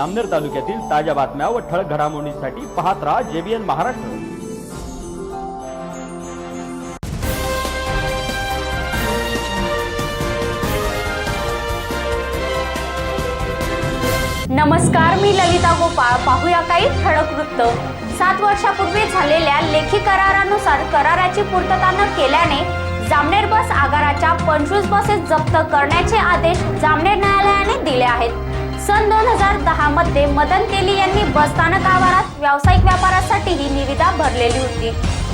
जामनेर तालुक्यातील ताज्या बातम्या व ठळक घडामोडींसाठी पाहत राहा जेबीएन महाराष्ट्र. नमस्कार मी ललिता गोपाळ. पाहूया काही ठळक वृत्त. सात वर्षापूर्वी झालेल्या लेखी करारानुसार कराराची पूर्तता न केल्याने जामनेर बस आगाराच्या पंचवीस बसेस जप्त करण्याचे आदेश जामनेर न्यायालयाने दिले आहेत. सन दोन हजार दहा मध्ये मदन तेली यांनी बसस्थानक आवारात व्यावसायिक व्यापारासाठी ही निविदा भरलेली होती.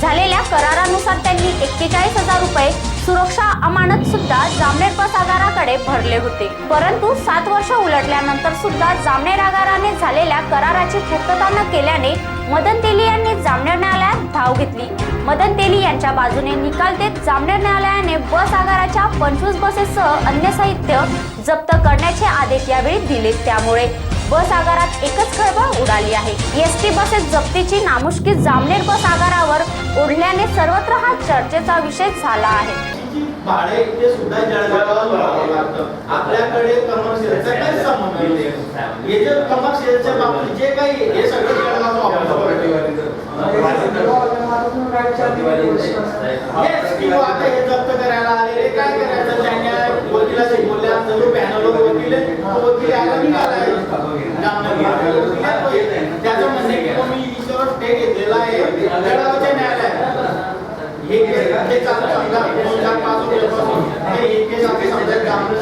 झालेल्या करारानुसार त्यांनी एक्केचाळीस हजार रुपये सुरक्षा अमानत सुद्धा जामनेर बस आगाराकडे भरले होते. परंतु सात वर्ष उलटल्यानंतर सुद्धा जामनेर आगाराने झालेल्या कराराची पूर्तता न केल्याने मदन तेली यांनी जामनेर न्यायालयात धाव घेतली. मदन तेली यांच्या बाजूने निकाल देत जामनेर न्यायालयाने बस आगाराच्या पंचवीस बसेससह अन्य साहित्य जप्त करण्याचे आदेश यावेळी दिले त्यामुळे बस आगारात एकच खळबळ उडाली आहे. एस टी बसेस जप्तीची नामुष्की जामनेर बस आगारावर ओढल्याने सर्वत्र हा चर्चेचा विषय झाला आहे. भाडे सुद्धा जळगावाला भरावं लागतं. आपल्याकडे कमर्शियलचा काय संबंध नाही. हे जे कमर्शियलच्या बाबतीत जे काही हे सगळं जळगाव आता हे जप्त करायला काय करायचं त्यांनी वकिलाशी जो पॅनल वकील वकील आला निघाला एक. त्याचं आहे की मी ईश्वर स्टे घेतलेला आहे जळगावच्या न्यायालयात हे हे चालू समजा दोन पाच हे केस आपले समजा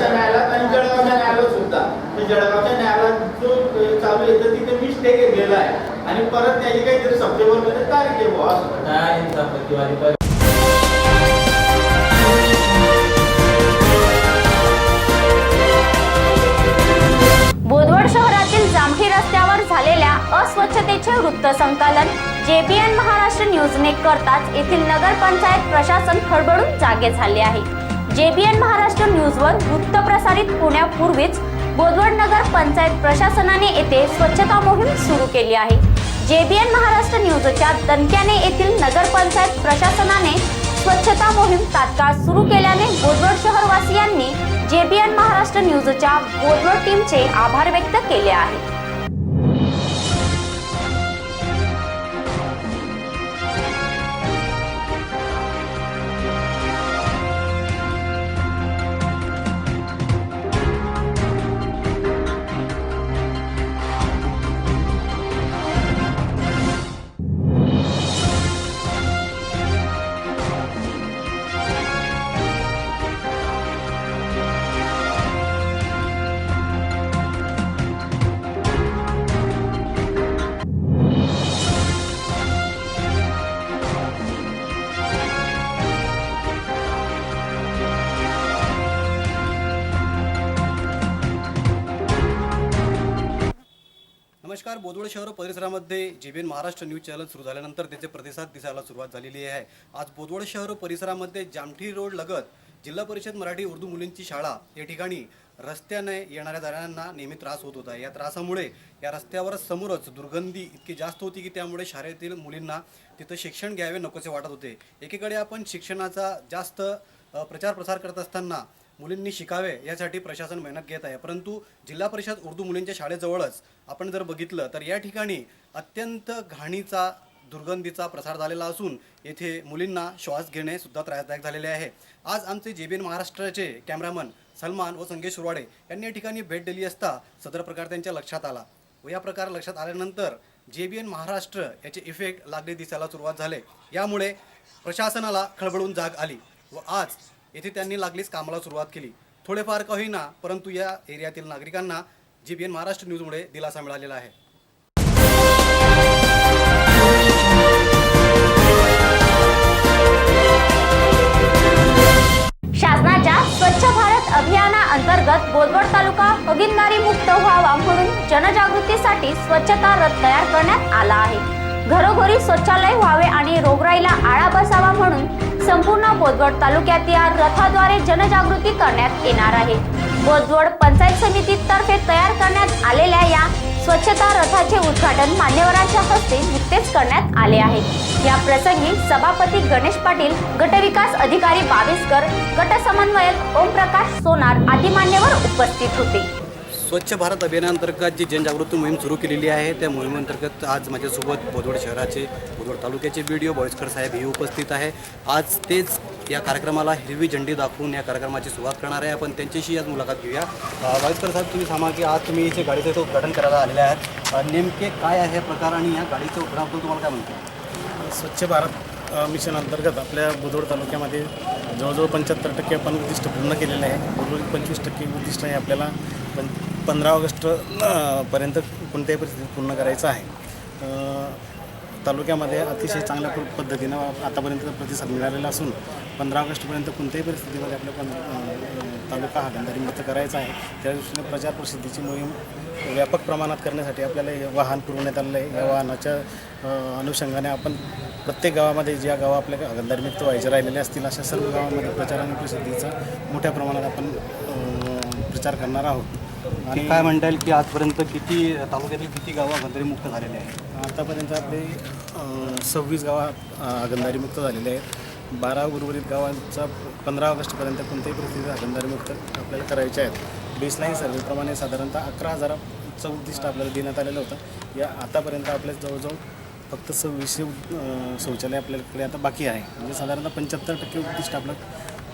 न्यायालयात आणि जळगावच्या न्यायालयात सुद्धा जळगावच्या न्यायालयात जो चालू आहे तर तिथे मी स्टे घेतलेला आहे आणि परत त्याची काहीतरी सप्टेंबरमध्ये तारीख आहे बुवा असं. बोदवड शहरातील जामठी रस्त्यावर झालेल्या अस्वच्छतेचे वृत्त संकलन जेबीएन महाराष्ट्र न्यूजने करताच येथील नगर पंचायत प्रशासन खळबळून जागे झाले आहे. जेबीएन महाराष्ट्र न्यूजवर वृत्त प्रसारित होण्यापूर्वीच बोदवड नगर पंचायत प्रशासनाने येथे स्वच्छता मोहीम सुरू केली आहे. जेबीएन महाराष्ट्र न्यूजच्या दणक्याने येथील नगरपंचायत प्रशासनाने स्वच्छता मोहीम तात्काळ सुरू केल्याने बोदवड शहरवासियांनी जेबीएन महाराष्ट्र न्यूजच्या बोदवड टीमचे आभार व्यक्त केले आहे नमस्कार बोदवड शहर व परिसरामध्ये जेबीएन महाराष्ट्र न्यूज चॅनल सुरू झाल्यानंतर त्याचे प्रतिसाद दिसायला सुरुवात झालेली आहे. आज बोदवड शहर व परिसरामध्ये जामठी रोड लगत जिल्हा परिषद मराठी उर्दू मुलींची शाळा या ठिकाणी रस्त्याने येणाऱ्या जाणाऱ्यांना नेहमी त्रास होत होता. या त्रासामुळे या रस्त्यावर समोरच दुर्गंधी इतकी जास्त होती की त्यामुळे शाळेतील मुलींना तिथं शिक्षण घ्यावे नकोसे वाटत होते. एकीकडे आपण शिक्षणाचा जास्त प्रचार प्रसार करत असताना मुलींनी शिकावे यासाठी प्रशासन मेहनत घेत आहे. परंतु जिल्हा परिषद उर्दू मुलींच्या शाळेजवळच आपण जर बघितलं तर या ठिकाणी अत्यंत घाणीचा दुर्गंधीचा प्रसार झालेला असून येथे मुलींना श्वास घेणे सुद्धा त्रासदायक झालेले आहे. आज आमचे जे बी एन महाराष्ट्राचे कॅमेरामन सलमान व संकेश सुरवाडे यांनी या ठिकाणी भेट दिली असता सदर प्रकार त्यांच्या लक्षात आला. व या प्रकार लक्षात आल्यानंतर जे बी एन महाराष्ट्र याचे इफेक्ट लागले दिसायला सुरुवात झाले. यामुळे प्रशासनाला खळबळून जाग आली व आज येथे त्यांनी लागलीच कामाला सुरुवात केली. थोडेफार का होईना परंतु या एरियातील नागरिकांना जीबीएन महाराष्ट्र न्यूजमुळे दिलासा मिळालेला आहे. शासनाच्या स्वच्छ भारत अभियाना अंतर्गत बोदवड तालुका भगिनदारी मुक्त व्हावा म्हणून जनजागृतीसाठी स्वच्छता रथ तयार करण्यात आला आहे. घरोघरी शौचालय व्हावे आणि रोगराईला आळा बसावा म्हणून संपूर्ण बोदवड तालुक्यात या रथाद्वारे जनजागृती करण्यात येणार आहे. बोदवड पंचायत समितीतर्फे तयार करण्यात आलेल्या या स्वच्छता रथाचे उद्घाटन मान्यवरांच्या हस्ते नुकतेच करण्यात आले आहे. या प्रसंगी सभापती गणेश पाटील गटविकास अधिकारी बावीसकर गट समन्वयक ओमप्रकाश सोनार आदी मान्यवर उपस्थित होते. स्वच्छ भारत अभियानांतर्गत जी जनजागृती मोहीम सुरू केलेली आहे त्या मोहिमेअंतर्गत आज माझ्यासोबत बोदवड शहराचे बोदवड तालुक्याचे बी डी ओ बॉयस्कर साहेब हे उपस्थित आहे. आज तेच या कार्यक्रमाला हिरवी झेंडी दाखवून या कार्यक्रमाची सुरुवात करणार आहे. आपण त्यांच्याशी आज मुलाखत घेऊया. अ, बॉयस्कर साहेब तुम्ही सांगा की आज तुम्ही इथे गाडीचं इथं उद्घाटन करायला आलेले आहात. नेमके काय आहे प्रकार आणि या गाडीचं उद्घाटन तुम्हाला काय म्हणतो स्वच्छ भारत मिशन अंतर्गत आपल्या बोदवड तालुक्यामध्ये जवळजवळ पंच्याहत्तर टक्के आपण उद्दिष्ट पूर्ण केलेलं आहे. उर्वरित पंचवीस टक्के उद्दिष्ट हे आपल्याला पण पंधरा ऑगस्ट पर्यंत कोणत्याही परिस्थितीत पूर्ण करायचं आहे. तालुक्यामध्ये अतिशय चांगल्या पद्धतीनं आतापर्यंत प्रतिसाद मिळालेला असून पंधरा ऑगस्टपर्यंत कोणत्याही परिस्थितीमध्ये आपल्या पण तालुका हा गंधारीमुक्त करायचा आहे. त्या दृष्टीने प्रचार प्रसिद्धीची मोहीम व्यापक प्रमाणात करण्यासाठी आपल्याला हे वाहन पुरवण्यात आलेलं आहे. या वाहनाच्या अनुषंगाने आपण प्रत्येक गावामध्ये ज्या गावं आपल्या गंधारीमुक्त व्हायचे राहिलेले असतील अशा सर्व गावामध्ये प्रचार आणि प्रसिद्धीचा मोठ्या प्रमाणात आपण प्रचार करणार आहोत. आणि काय म्हणता येईल की आजपर्यंत किती तालुक्यातील किती गावं गंधरीमुक्त झालेले आहेत? आतापर्यंत आपले सव्वीस गावं हागंदारीमुक्त झालेले आहेत. बारा उर्वरित गावांचा पंधरा ऑगस्टपर्यंत कोणत्याही परिस्थितीत हागंदारीमुक्त आपल्याला करायचे आहेत. बेसलाईन सर्वेप्रमाणे साधारणतः अकरा हजाराचं उद्दिष्ट आपल्याला देण्यात आलेलं होतं. या आतापर्यंत आपल्या जवळजवळ फक्त सव्वीसशे शौचालय आपल्याकडे आता बाकी आहे. म्हणजे साधारणतः पंच्याहत्तर टक्के उद्दिष्ट आपलं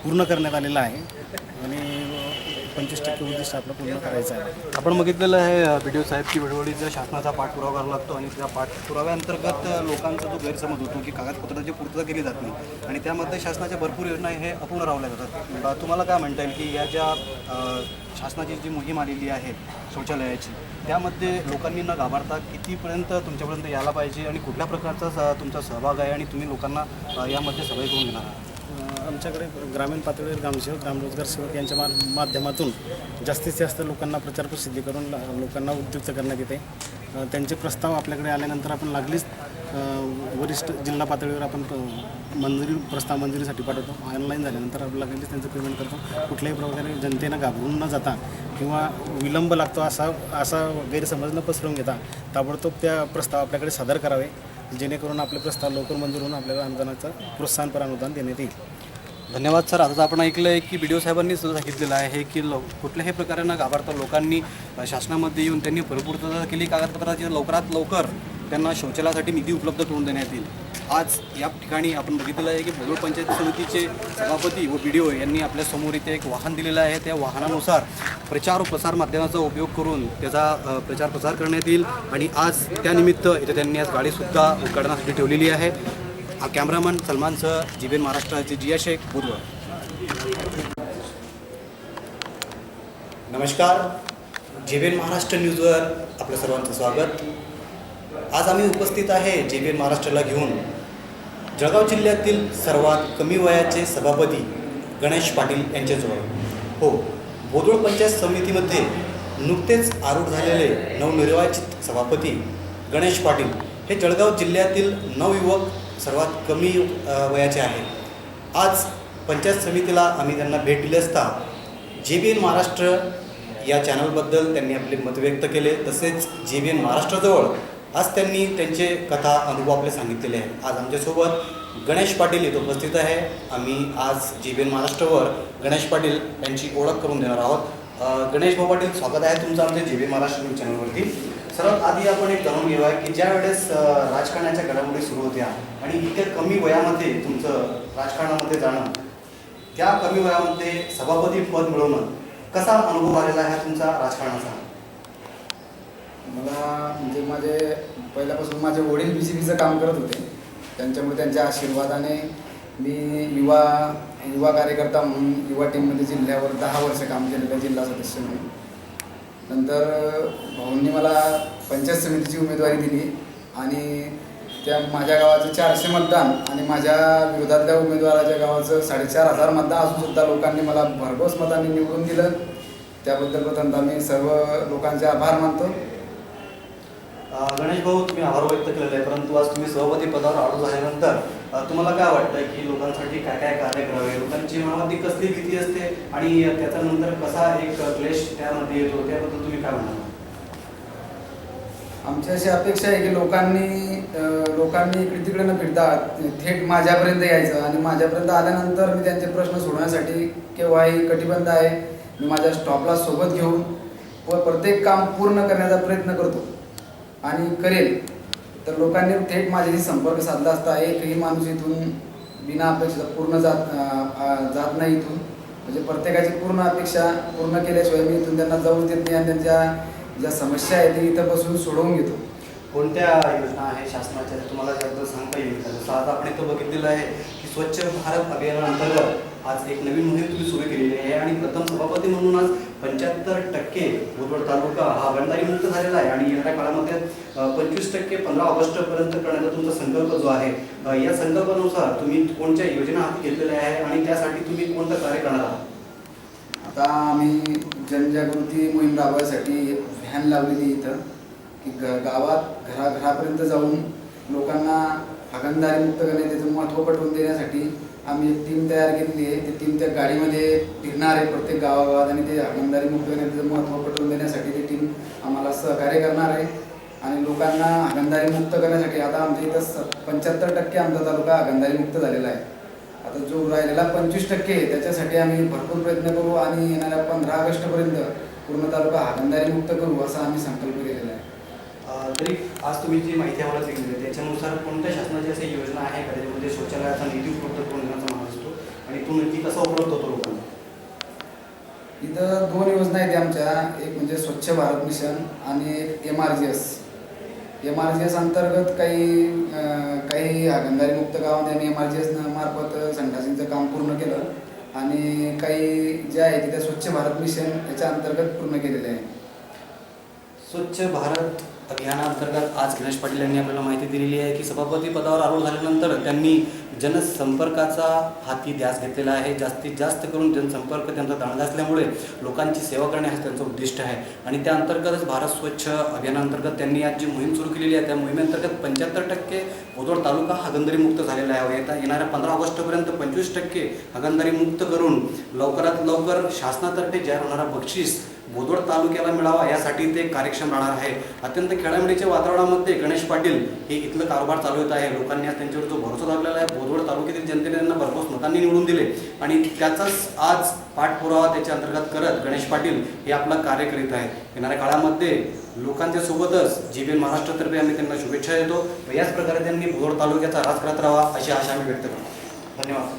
पूर्ण करण्यात आलेलं आहे. आणि पंचवीस टक्के उद्दिष्ट आपलं पूर्ण करायचं आहे. आपण बघितलेलं आहे व्हिडिओ साहेब की वेळोवेळीचा शासनाचा पाठपुरावा करावा लागतो आणि त्या पाठपुराव्याअंतर्गत लोकांचा जो गैरसमज होतो की कागदपत्राची पूर्तता केली जात नाही आणि त्यामध्ये शासनाच्या भरपूर योजना हे अपूर्ण राहल्या जातात. तुम्हाला काय म्हणता येईल की या ज्या शासनाची जी मोहीम आलेली आहे शौचालयाची त्यामध्ये लोकांनी न घाबरता कितीपर्यंत तुमच्यापर्यंत यायला पाहिजे आणि कुठल्या प्रकारचा स- तुमचा सहभाग आहे आणि तुम्ही लोकांना यामध्ये सहभागी करून घेणार आहात? आमच्याकडे ग्रामीण पातळीवर ग्रामसेवक ग्रामरोजगार सेवक यांच्या मा माध्यमातून जास्तीत जास्त लोकांना प्रचार प्रसिद्धी करून ला- लोकांना उद्युक्त करण्यात येते. त्यांचे प्रस्ताव आपल्याकडे आल्यानंतर आपण लागलीच वरिष्ठ जिल्हा पातळीवर आपण मंजुरी प्रस्ताव मंजुरीसाठी पाठवतो. ऑनलाईन झाल्यानंतर आपण लागलीच त्यांचं पेमेंट करतो. कुठल्याही प्रकारे जनतेनं घाबरून न जाता किंवा विलंब लागतो असा असा गैरसमज न पसरून घेता ताबडतोब त्या प्रस्ताव आपल्याकडे सादर करावे जेणेकरून आपले प्रस्ताव लवकर मंजूर होऊन आपल्याला अनुदानाचं प्रोत्साहनपर अनुदान देण्यात येईल. धन्यवाद सर. आता आपण ऐकलं आहे की बी डी ओ साहेबांनी सुद्धा सांगितलेलं आहे की लो कुठल्याही प्रकारे न घाबरता लोकांनी शासनामध्ये येऊन त्यांनी भरपूरता केली कागदपत्राची लवकरात लवकर त्यांना शौचालयासाठी निधी उपलब्ध करून देण्यात येईल. आज या ठिकाणी आपण बघितलेलं आहे की भोजोळ पंचायत समितीचे सभापती व बी डी ओ यांनी आपल्यासमोर इथे एक वाहन दिलेलं आहे. त्या वाहनानुसार प्रचार व प्रसार माध्यमाचा उपयोग करून त्याचा प्रचार प्रसार करण्यात येईल. आणि आज त्यानिमित्त इथे त्यांनी आज गाडीसुद्धा उद्घाटनासाठी ठेवलेली आहे. हा कॅमेरामन सलमानसह जीबीएन महाराष्ट्राचे जिया शेख बुधवार. नमस्कार. जेबेन महाराष्ट्र न्यूजवर आपल्या सर्वांचं स्वागत. आज आम्ही उपस्थित आहे जेबीएन महाराष्ट्राला घेऊन. जळगाव जिल्ह्यातील सर्वात कमी वयाचे सभापती गणेश पाटील यांच्याजवळ. हो बोदोळ पंचायत समितीमध्ये नुकतेच आरूढ झालेले नवनिर्वाचित सभापती गणेश पाटील हे जळगाव जिल्ह्यातील नवयुवक सर्वात कमी वयाचे आहेत आज पंचायत समितीला आम्ही त्यांना भेट दिली असता जे बी एन महाराष्ट्र या चॅनलबद्दल त्यांनी आपले मत व्यक्त केले. तसेच जे बी एन महाराष्ट्राजवळ आज त्यांनी त्यांचे कथा अनुभव आपले सांगितलेले आहेत. आज आमच्यासोबत गणेश पाटील इथं उपस्थित आहे. आम्ही आज जे बी एन महाराष्ट्रावर गणेश पाटील यांची ओळख करून देणार आहोत. गणेश भाऊ पाटील स्वागत आहे तुमचं आमच्या जे बी महाराष्ट्र न्यूज चॅनलवरती. सर्वात आधी आपण एक जाणून घेऊया की ज्या वेळेस राजकारणाच्या घडामोडी सुरू होत्या आणि इतक्या कमी वयामध्ये तुमचं राजकारणामध्ये जाणं त्या कमी वयामध्ये सभापती पद मिळवणं कसा अनुभव आलेला आहे तुमचा राजकारणाचा? मला म्हणजे माझे पहिल्यापासून माझे वडील बी सी बीचं काम करत होते. त्यांच्यामुळे त्यांच्या आशीर्वादाने मी युवा युवा कार्यकर्ता म्हणून युवा टीममध्ये जिल्ह्यावर दहा वर्ष काम केलेलं जिल्हा सदस्य म्हणून. नंतर भाऊंनी मला पंचायत समितीची उमेदवारी दिली आणि त्या माझ्या गावाचं चारशे मतदान आणि माझ्या विरोधातल्या उमेदवाराच्या गावाचं साडेचार हजार मतदान असून सुद्धा लोकांनी मला भरघोस मतांनी निवडून दिलं. त्याबद्दल प्रथमतः मी सर्व लोकांचे आभार मानतो. गणेश भाऊ तुम्ही आभार व्यक्त केलेला आहे परंतु आज तुम्ही सभापती पदावर आढळ झाल्यानंतर तुम्हाला काय वाटतं की लोकांसाठी काय काय कार्य करावे? लोकांची मनामध्ये कसली भीती असते आणि त्याच्यानंतर कसा एक क्लेश त्यामध्ये येतो? त्याबद्दल तुम्ही काय म्हणाल? आमची अशी अपेक्षा आहे की लोकांनी लोकांनी इकडे तिकडे न फिरता थेट माझ्यापर्यंत यायचं आणि माझ्यापर्यंत आल्यानंतर मी त्यांचे प्रश्न सोडवण्यासाठी केव्हाही कटिबद्ध आहे मी माझ्या स्टॉपला सोबत घेऊन व प्रत्येक काम पूर्ण करण्याचा प्रयत्न करतो आणि करेल. तर लोकांनी थेट माझ्याशी संपर्क साधला असता. एकही माणूस इथून बिना अपेक्षा पूर्ण जात जात नाही इथून. म्हणजे प्रत्येकाची पूर्ण अपेक्षा पूर्ण केल्याशिवाय मी इथून त्यांना जाऊन देत नाही आणि त्यांच्या ज्या समस्या आहेत ते इथं बसून सोडवून घेतो. कोणत्या योजना आहे शासनाच्या? तुम्हाला त्याबद्दल सांगता येईल. का जसं आज आपण इथं बघितलेलं आहे की स्वच्छ भारत अभियानाअंतर्गत आज एक नवीन मोहीम तुम्ही सुरू केलेली आहे आणि प्रथम सभापती म्हणून आज पंच्याहत्तर टक्के बोदवड तालुका हा बंडारी मुक्त झालेला आहे. आणि येणाऱ्या काळामध्ये पंचवीस टक्के पंधरा ऑगस्टपर्यंत करण्याचा तुमचा संकल्प जो आहे या संकल्पानुसार तुम्ही कोणत्या योजना हाती घेतलेल्या आहे आणि त्यासाठी तुम्ही कोणतं कार्य करणार आहात? आता आम्ही जनजागृती मोहीम राबवायसाठी व्हॅन लावलेली इथं. की ग गावात घराघरापर्यंत जाऊन लोकांना हागणदारी मुक्त करणे त्याचं महत्त्व पटवून देण्यासाठी आम्ही एक टीम तयार केलेली आहे. ती टीम त्या गाडीमध्ये फिरणार आहे प्रत्येक गावागावात आणि ते हागणदारी मुक्त करणे त्याचं महत्त्व पटवून देण्यासाठी ती टीम आम्हाला सहकार्य करणार आहे. आणि लोकांना हागणदारी मुक्त करण्यासाठी आता आमच्या इथं पंच्याहत्तर टक्के आमचा तालुका हागणदारी मुक्त झालेला आहे. आता जो राहिलेला पंचवीस टक्के आहे, त्याच्यासाठी आम्ही भरपूर प्रयत्न करू आणि येणाऱ्या पंधरा ऑगस्टपर्यंत पूर्ण तालुका हागणदारी मुक्त करू असा आम्ही संकल्प केलेला आहे. तरी आज तुम्ही जी माहिती आम्हाला दिली आहे त्याच्यानुसार कोणत्या शासनाची अशी योजना आहे का त्याच्यामध्ये शौचालयाचा निधी उपलब्ध करून देण्याचा भाग असतो आणि तो निधी कसा उपलब्ध होतो लोकांना? इथं दोन योजना आहेत आमच्या. एक म्हणजे स्वच्छ भारत मिशन आणि एक M R G S M R G S अंतर्गत काही काही मुक्त गावामध्ये आम्ही एम आर जी एस मार्फत संडासींचं काम पूर्ण केलं. आणि काही जे आहे त्या स्वच्छ भारत मिशन याच्या अंतर्गत पूर्ण केलेले आहे. स्वच्छ भारत अभियानाअंतर्गत आज गणेश पाटील यांनी आपल्याला माहिती दिलेली आहे की सभापती पदावर आरोप झाल्यानंतर त्यांनी जनसंपर्काचा हाती ध्यास घेतलेला आहे. जास्तीत जास्त करून जनसंपर्क त्यांचा दांडगा असल्यामुळे लोकांची सेवा करणे हा त्यांचं उद्दिष्ट आहे. आणि त्या अंतर्गतच भारत स्वच्छ अभियानाअंतर्गत त्यांनी आज जी मोहीम सुरू केलेली आहे त्या मोहिमेअंतर्गत पंच्याहत्तर टक्के बोदोड तालुका हगंदरीमुक्त झालेला आहे. येता येणाऱ्या पंधरा ऑगस्टपर्यंत पंचवीस टक्के हगंदरीमुक्त करून लवकरात लवकर शासनातर्फे जाहीर होणारा बक्षीस बोदवड तालुक्याला मिळावा यासाठी ते कार्यक्षम राहणार आहे. अत्यंत खेळामेळीच्या वातावरणामध्ये गणेश पाटील हे इथलं कारभार चालवत आहे. लोकांनी आज त्यांच्यावर जो भरोसा लागलेला आहे बोदवड तालुक्यातील जनतेने त्यांना भरघोस मतांनी निवडून दिले. आणि त्याचाच आज पाठपुरावा त्याच्या अंतर्गत करत गणेश पाटील हे आपलं कार्य करीत आहेत. येणाऱ्या काळामध्ये लोकांच्या सोबतच जी बी महाराष्ट्रातर्फे आम्ही त्यांना शुभेच्छा देतो. व याच प्रकारे त्यांनी बोदवड तालुक्याचा राज करत राहावा अशी आशा आम्ही व्यक्त करतो. धन्यवाद.